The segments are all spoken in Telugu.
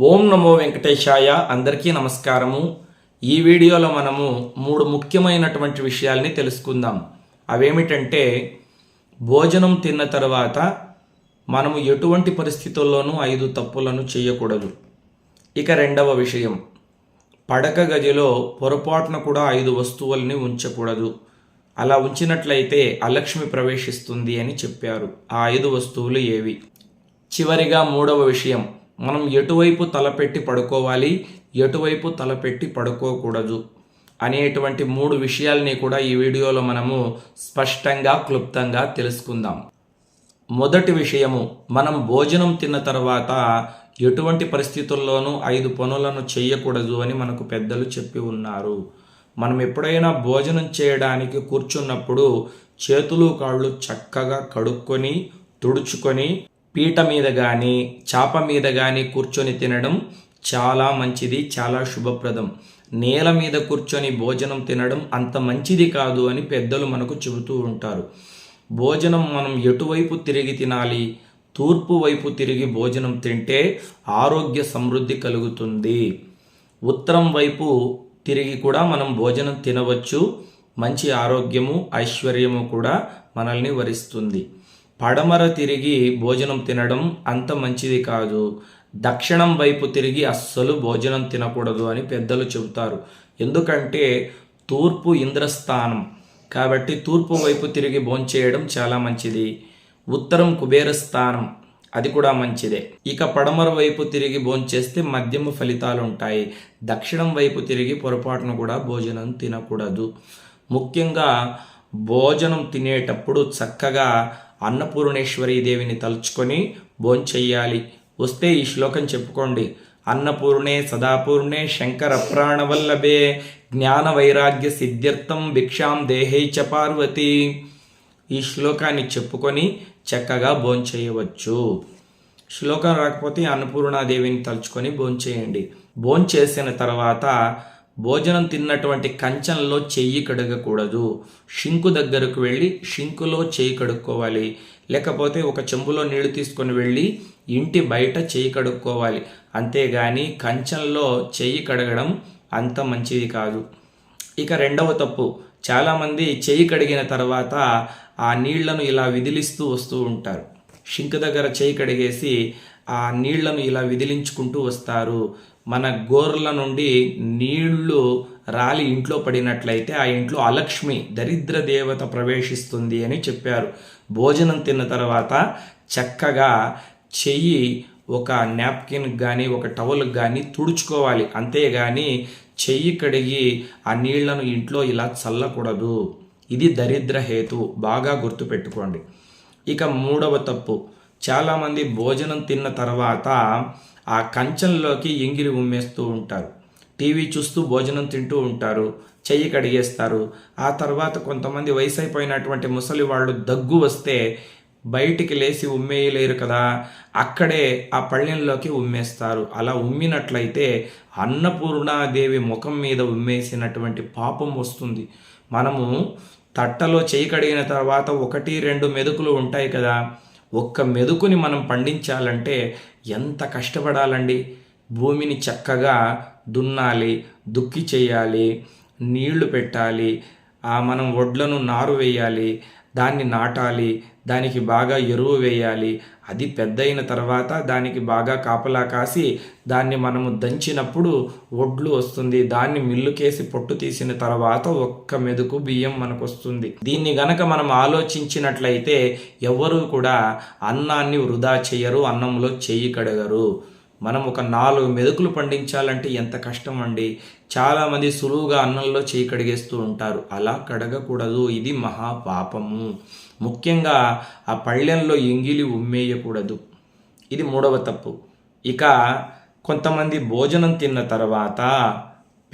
ఓం నమో వెంకటేశాయ అందరికీ నమస్కారము. ఈ వీడియోలో మనము మూడు ముఖ్యమైనటువంటి విషయాల్ని తెలుసుకుందాం. అవేమిటంటే భోజనం తిన్న తర్వాత మనము ఎటువంటి పరిస్థితుల్లోనూ ఐదు తప్పులను చేయకూడదు. ఇక రెండవ విషయం పడక గదిలో పొరపాటున కూడా ఐదు వస్తువుల్ని ఉంచకూడదు. అలా ఉంచినట్లయితే అలక్ష్మి ప్రవేశిస్తుంది అని చెప్పారు. ఆ ఐదు వస్తువులు ఏవి? చివరిగా మూడవ విషయం మనం ఎటువైపు తలపెట్టి పడుకోవాలి ఎటువైపు తలపెట్టి పడుకోకూడదు అనేటువంటి మూడు విషయాల్ని కూడా ఈ వీడియోలో మనము స్పష్టంగా క్లుప్తంగా తెలుసుకుందాం. మొదటి విషయము మనం భోజనం తిన్న తర్వాత ఎటువంటి పరిస్థితుల్లోనూ ఐదు పనులను చేయకూడదు అని మనకు పెద్దలు చెప్పి ఉన్నారు. మనం ఎప్పుడైనా భోజనం చేయడానికి కూర్చున్నప్పుడు చేతులు కాళ్ళు చక్కగా కడుక్కొని తుడుచుకొని పీట మీద కానీ చాప మీద కానీ కూర్చొని తినడం చాలా మంచిది చాలా శుభప్రదం. నేల మీద కూర్చొని భోజనం తినడం అంత మంచిది కాదు అని పెద్దలు మనకు చెబుతూ ఉంటారు. భోజనం మనం ఎటువైపు తిరిగి తినాలి? తూర్పు వైపు తిరిగి భోజనం తింటే ఆరోగ్య సమృద్ధి కలుగుతుంది. ఉత్తరం వైపు తిరిగి కూడా మనం భోజనం తినవచ్చు. మంచి ఆరోగ్యము ఐశ్వర్యము కూడా మనల్ని వరిస్తుంది. పడమర తిరిగి భోజనం తినడం అంత మంచిది కాదు. దక్షిణం వైపు తిరిగి అస్సలు భోజనం తినకూడదు అని పెద్దలు చెబుతారు. ఎందుకంటే తూర్పు ఇంద్రస్థానం. కాబట్టి తూర్పు వైపు తిరిగి భోంచేయడం చాలా మంచిది. ఉత్తరం కుబేర స్థానం అది కూడా మంచిదే. ఇక పడమర వైపు తిరిగి భోంచేస్తే మధ్యమ ఫలితాలు ఉంటాయి దక్షిణం వైపు తిరిగి పొరపాటును కూడా భోజనం తినకూడదు. ముఖ్యంగా భోజనం తినేటప్పుడు చక్కగా అన్నపూర్ణేశ్వరి దేవిని తలుచుకొని భోంచెయ్యాలి వస్తే ఈ శ్లోకం చెప్పుకోండి. అన్నపూర్ణే సదాపూర్ణే శంకర ప్రాణవల్లభే జ్ఞాన వైరాగ్య సిద్ధ్యర్థం భిక్షాం దేహే చ పార్వతి. ఈ శ్లోకాన్ని చెప్పుకొని చక్కగా భోంచేయవచ్చు. శ్లోకం రాకపోతే అన్నపూర్ణాదేవిని తలుచుకొని భోంచేయండి. భోంచేసిన తర్వాత భోజనం తిన్నటువంటి కంచంలో చెయ్యి కడగకూడదు. షింకు దగ్గరకు వెళ్ళి షింకులో చేయి కడుక్కోవాలి. లేకపోతే ఒక చెంబులో నీళ్ళు తీసుకొని వెళ్ళి ఇంటి బయట చేయి కడుక్కోవాలి. అంతేగాని కంచంలో చెయ్యి కడగడం అంత మంచిది కాదు. ఇక రెండవ తప్పు. చాలామంది చేయి కడిగిన తర్వాత ఆ నీళ్ళను ఇలా విదిలిస్తూ వస్తూ ఉంటారు. షింక్ దగ్గర చేయి కడిగేసి ఆ నీళ్ళను ఇలా విదిలించుకుంటూ వస్తారు. మన గోర్ల నుండి నీళ్ళు రాలి ఇంట్లో పడినట్లయితే ఆ ఇంట్లో అలక్ష్మి దరిద్ర దేవత ప్రవేశిస్తుంది అని చెప్పారు. భోజనం తిన్న తర్వాత చక్కగా చెయ్యి ఒక నాప్కిన్ కానీ ఒక టవల్కి కానీ తుడుచుకోవాలి. అంతేగాని చెయ్యి కడిగి ఆ నీళ్ళను ఇంట్లో ఇలా చల్లకూడదు. ఇది దరిద్ర హేతు. బాగా గుర్తుపెట్టుకోండి. ఇక మూడవ తప్పు. చాలామంది భోజనం తిన్న తర్వాత ఆ కంచంలోకి ఎంగిలి ఉమ్మేస్తూ ఉంటారు. టీవీ చూస్తూ భోజనం తింటూ ఉంటారు. చెయ్యి కడిగేస్తారు. ఆ తర్వాత కొంతమంది వయసు అయిపోయినటువంటి ముసలి వాళ్ళు దగ్గు వస్తే బయటికి లేచి ఉమ్మేయలేరు కదా. అక్కడే ఆ పళ్ళెంలోకి ఉమ్మేస్తారు. అలా ఉమ్మినట్లయితే అన్నపూర్ణాదేవి ముఖం మీద ఉమ్మేసినటువంటి పాపం వస్తుంది. మనము తట్టలో చేయి కడిగిన తర్వాత ఒకటి రెండు మెదుకులు ఉంటాయి కదా. ఒక్క మెదుకుని మనం పండించాలంటే ఎంత కష్టపడాలండి? భూమిని చక్కగా దున్నాలి దుక్కి చేయాలి నీళ్ళు పెట్టాలి ఆ మనం వడ్లను నారు వేయాలి దాన్ని నాటాలి దానికి బాగా ఎరువు వేయాలి. అది పెద్దయిన తర్వాత దానికి బాగా కాపలా కాసి దాన్ని మనము దంచినప్పుడు ఒడ్లు వస్తుంది. దాన్ని మిల్లుకేసి పొట్టు తీసిన తర్వాత ఒక్క మెదుకు బియ్యం మనకు వస్తుంది దీన్ని గనక మనం ఆలోచించినట్లయితే ఎవరు కూడా అన్నాన్ని వృధా చేయరు అన్నంలో చెయ్యి కడగరు. మనం ఒక నాలుగు మెతుకులు పండించాలంటే ఎంత కష్టం అండి చాలామంది సులువుగా అన్నంలో చేయి కడిగేస్తూ ఉంటారు. అలా కడగకూడదు. ఇది మహా పాపము. ముఖ్యంగా ఆ పళ్ళెంలో ఎంగిలి ఉమ్మేయకూడదు. ఇది మూడవ తప్పు. ఇక కొంతమంది భోజనం తిన్న తర్వాత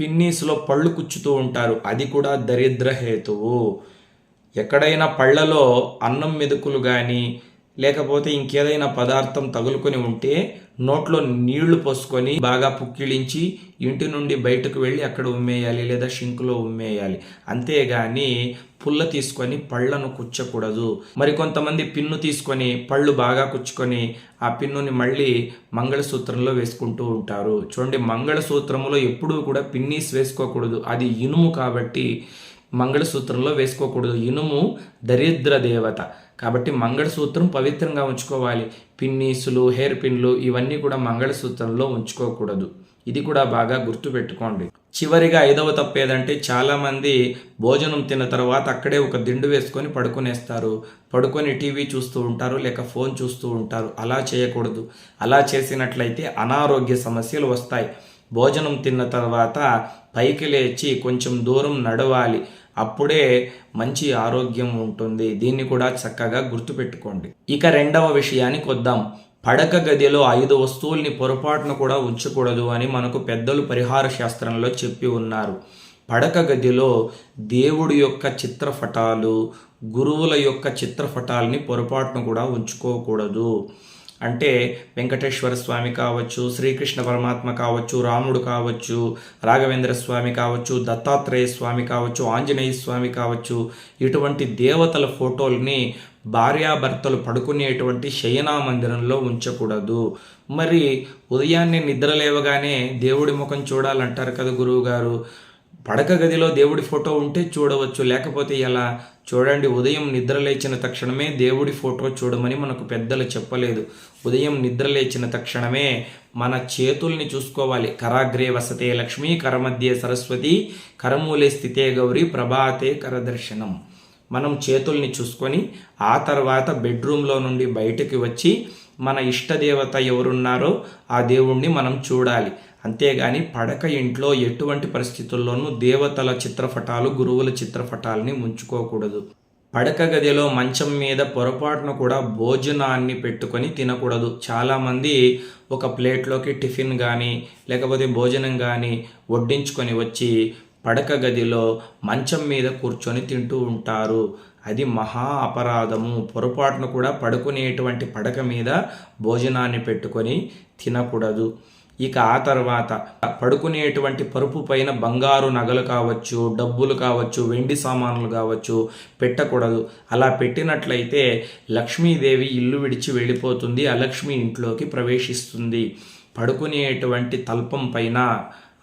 పిన్నీస్లో పళ్ళు కుచ్చుతూ ఉంటారు. అది కూడా దరిద్ర హేతువు. ఎక్కడైనా పళ్ళలో అన్నం మెతుకులు కానీ లేకపోతే ఇంకేదైనా పదార్థం తగులుకొని ఉంటే నోట్లో నీళ్ళు పోసుకొని బాగా పుక్కిలించి ఇంటి నుండి బయటకు వెళ్ళి అక్కడ ఉమ్మేయాలి లేదా షింకులో ఉమ్మేయాలి. అంతేగాని పుల్ల తీసుకొని పళ్ళను కుచ్చకూడదు. మరి కొంతమంది పిన్ను తీసుకొని పళ్ళు బాగా కుచ్చుకొని ఆ పిన్నుని మళ్ళీ మంగళసూత్రంలో వేసుకుంటూ ఉంటారు. చూడండి మంగళసూత్రంలో ఎప్పుడూ కూడా పిన్నీస్ వేసుకోకూడదు. అది ఇనుము కాబట్టి మంగళసూత్రంలో వేసుకోకూడదు. ఇనుము దరిద్ర దేవత. కాబట్టి మంగళసూత్రం పవిత్రంగా ఉంచుకోవాలి. పిన్నీసులు హెయిర్ పిన్లు ఇవన్నీ కూడా మంగళసూత్రంలో ఉంచుకోకూడదు. ఇది కూడా బాగా గుర్తుపెట్టుకోండి. చివరిగా ఐదవ తప్పు ఏదంటే చాలామంది భోజనం తిన్న తర్వాత అక్కడే ఒక దిండు వేసుకొని పడుకునేస్తారు. పడుకొని టీవీ చూస్తూ ఉంటారు లేక ఫోన్ చూస్తూ ఉంటారు. అలా చేయకూడదు. అలా చేసినట్లయితే అనారోగ్య సమస్యలు వస్తాయి. భోజనం తిన్న తర్వాత పైకి లేచి కొంచెం దూరం నడవాలి. అప్పుడే మంచి ఆరోగ్యం ఉంటుంది. దీన్ని కూడా చక్కగా గుర్తుపెట్టుకోండి. ఇక రెండవ విషయానికి వద్దాం పడక గదిలో ఐదు వస్తువుల్ని పొరపాటున కూడా ఉంచకూడదు అని మనకు పెద్దలు పరిహార శాస్త్రంలో చెప్పి ఉన్నారు. పడక గదిలో దేవుడి యొక్క చిత్రపటాలు గురువుల యొక్క చిత్రపటాలని పొరపాటును కూడా ఉంచుకోకూడదు. అంటే వెంకటేశ్వర స్వామి కావచ్చు శ్రీకృష్ణ పరమాత్మ కావచ్చు రాముడు కావచ్చు రాఘవేంద్ర స్వామి కావచ్చు దత్తాత్రేయ స్వామి కావచ్చు ఆంజనేయ స్వామి కావచ్చు ఇటువంటి దేవతల ఫోటోల్ని భార్యాభర్తలు పడుకునేటువంటి శయనా మందిరంలో ఉంచకూడదు. మరి ఉదయాన్నే నిద్ర లేవగానే దేవుడి ముఖం చూడాలంటారు కదా గురువు గారు పడక గదిలో దేవుడి ఫోటో ఉంటే చూడవచ్చు. లేకపోతే ఎలా? చూడండి ఉదయం నిద్ర లేచిన తక్షణమే దేవుడి ఫోటో చూడమని మనకు పెద్దలు చెప్పలేదు. ఉదయం నిద్ర లేచిన తక్షణమే మన చేతుల్ని చూసుకోవాలి. కరాగ్రే వసతే లక్ష్మి కరమధ్య సరస్వతి కరమూలే స్థితే గౌరి ప్రభాతే కరదర్శనం. మనం చేతుల్ని చూసుకొని ఆ తర్వాత బెడ్రూమ్లో నుండి బయటకు వచ్చి మన ఇష్టదేవత ఎవరున్నారో ఆ దేవుణ్ణి మనం చూడాలి. అంతేగాని పడక ఇంట్లో ఎటువంటి పరిస్థితుల్లోనూ దేవతల చిత్రపటాలు గురువుల చిత్రపటాలని ఉంచుకోకూడదు పడక గదిలో మంచం మీద పొరపాటున కూడా భోజనాన్ని పెట్టుకొని తినకూడదు. చాలామంది ఒక ప్లేట్లోకి టిఫిన్ కానీ లేకపోతే భోజనం కానీ వడ్డించుకొని వచ్చి పడక గదిలో మంచం మీద కూర్చొని తింటూ ఉంటారు. అది మహా అపరాధము. పొరపాటును కూడా పడుకునేటువంటి పడక మీద భోజనాన్ని పెట్టుకొని తినకూడదు. ఇక ఆ తర్వాత పడుకునేటువంటి పరుపు పైన బంగారు నగలు కావచ్చు డబ్బులు కావచ్చు వెండి సామాన్లు కావచ్చు పెట్టకూడదు. అలా పెట్టినట్లయితే లక్ష్మీదేవి ఇల్లు విడిచి వెళ్ళిపోతుంది అలక్ష్మి ఇంట్లోకి ప్రవేశిస్తుంది. పడుకునేటువంటి తల్పం పైన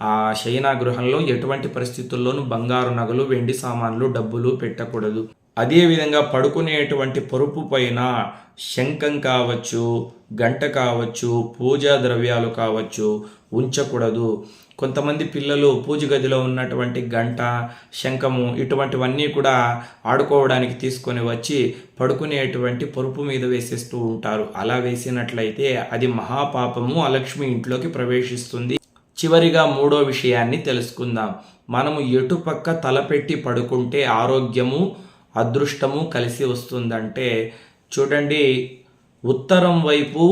ఆ శయనా గృహంలో ఎటువంటి పరిస్థితుల్లోనూ బంగారు నగలు వెండి సామాన్లు డబ్బులు పెట్టకూడదు. అదేవిధంగా పడుకునేటువంటి పరుపు పైన శంఖం కావచ్చు గంట కావచ్చు పూజా ద్రవ్యాలు కావచ్చు ఉంచకూడదు. కొంతమంది పిల్లలు పూజ గదిలో ఉన్నటువంటి గంట శంఖము ఇటువంటివన్నీ కూడా ఆడుకోవడానికి తీసుకొని వచ్చి పడుకునేటువంటి పరుపు మీద వేసేస్తూ ఉంటారు. అలా వేసినట్లయితే అది మహాపాపము. అలక్ష్మి ఇంట్లోకి ప్రవేశిస్తుంది. చివరిగా మూడో విషయాన్ని తెలుసుకుందాం. మనము ఎటుపక్క తలపెట్టి పడుకుంటే ఆరోగ్యము అదృష్టము కలిసి వస్తుందంటే చూడండి ఉత్తరం వైపు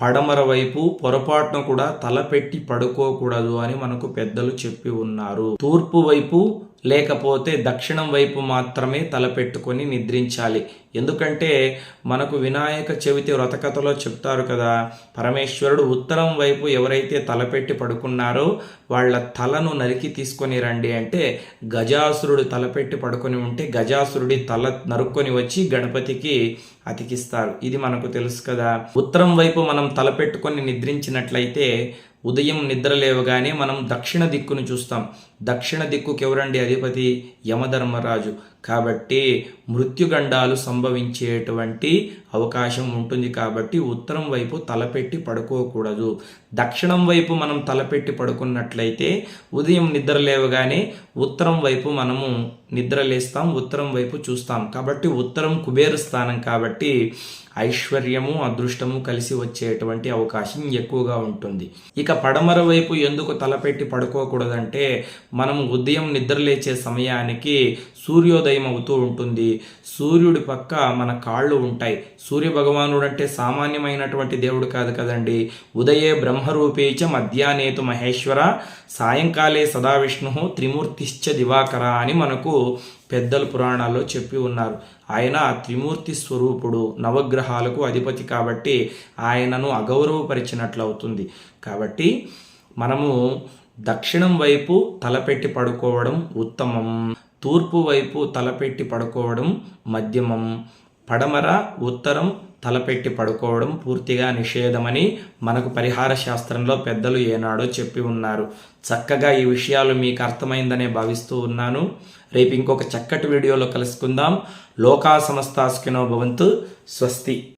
పడమర వైపు పొరపాటున కూడా తలపెట్టి పడుకోకూడదు అని మనకు పెద్దలు చెప్పి ఉన్నారు. తూర్పు వైపు లేకపోతే దక్షిణం వైపు మాత్రమే తలపెట్టుకొని నిద్రించాలి. ఎందుకంటే మనకు వినాయక చవితి వ్రతకథలో చెప్తారు కదా పరమేశ్వరుడు ఉత్తరం వైపు ఎవరైతే తలపెట్టి పడుకున్నారో వాళ్ళ తలను నరికి తీసుకొని రండి అంటే గజాసురుడు తలపెట్టి పడుకొని ఉంటే గజాసురుడి తల నరుక్కొని వచ్చి గణపతికి అతికిస్తారు. ఇది మనకు తెలుసు కదా. ఉత్తరం వైపు మనం తలపెట్టుకొని నిద్రించినట్లయితే ఉదయం నిద్ర లేవగానే మనం దక్షిణ దిక్కును చూస్తాం. దక్షిణ దిక్కుకి ఎవరండి అధిపతి? యమధర్మరాజు. కాబట్టి మృత్యుగండాలు సంభవించేటువంటి అవకాశం ఉంటుంది కాబట్టి ఉత్తరం వైపు తలపెట్టి పడుకోకూడదు. దక్షిణం వైపు మనం తలపెట్టి పడుకున్నట్లయితే ఉదయం నిద్ర లేవగానే ఉత్తరం వైపు మనము నిద్ర లేస్తాం ఉత్తరం వైపు చూస్తాం. కాబట్టి ఉత్తరం కుబేరు స్థానం కాబట్టి ఐశ్వర్యము అదృష్టము కలిసి వచ్చేటువంటి అవకాశం ఎక్కువగా ఉంటుంది. ఇక పడమర వైపు ఎందుకు తలపెట్టి పడుకోకూడదంటే మనం ఉదయం నిద్రలేచే సమయానికి సూర్యోదయం అవుతూ ఉంటుంది. సూర్యుడి పక్క మన కాళ్ళు ఉంటాయి. సూర్య భగవానుడు అంటే సామాన్యమైనటువంటి దేవుడు కాదు కదండి. ఉదయే బ్రహ్మరూపేచ మధ్యాహ్నేతు మహేశ్వర సాయంకాలే సదా విష్ణు త్రిమూర్తిశ్చ దివాకర అని మనకు పెద్దలు పురాణాల్లో చెప్పి ఉన్నారు. ఆయన త్రిమూర్తి స్వరూపుడు నవగ్రహాలకు అధిపతి కాబట్టి ఆయనను అగౌరవపరిచినట్లు అవుతుంది కాబట్టి మనము దక్షిణం వైపు తలపెట్టి పడుకోవడం ఉత్తమం. తూర్పు వైపు తలపెట్టి పడుకోవడం మధ్యమం. పడమర ఉత్తరం తలపెట్టి పడుకోవడం పూర్తిగా నిషేధమని మనకు పరిహార శాస్త్రంలో పెద్దలు ఏనాడో చెప్పి ఉన్నారు. చక్కగా ఈ విషయాలు మీకు అర్థమైందనే భావిస్తూ ఉన్నాను. రేపు ఇంకొక చక్కటి వీడియోలో కలుసుకుందాం. లోకా సమస్తాస్కినో భవంతు. స్వస్తి.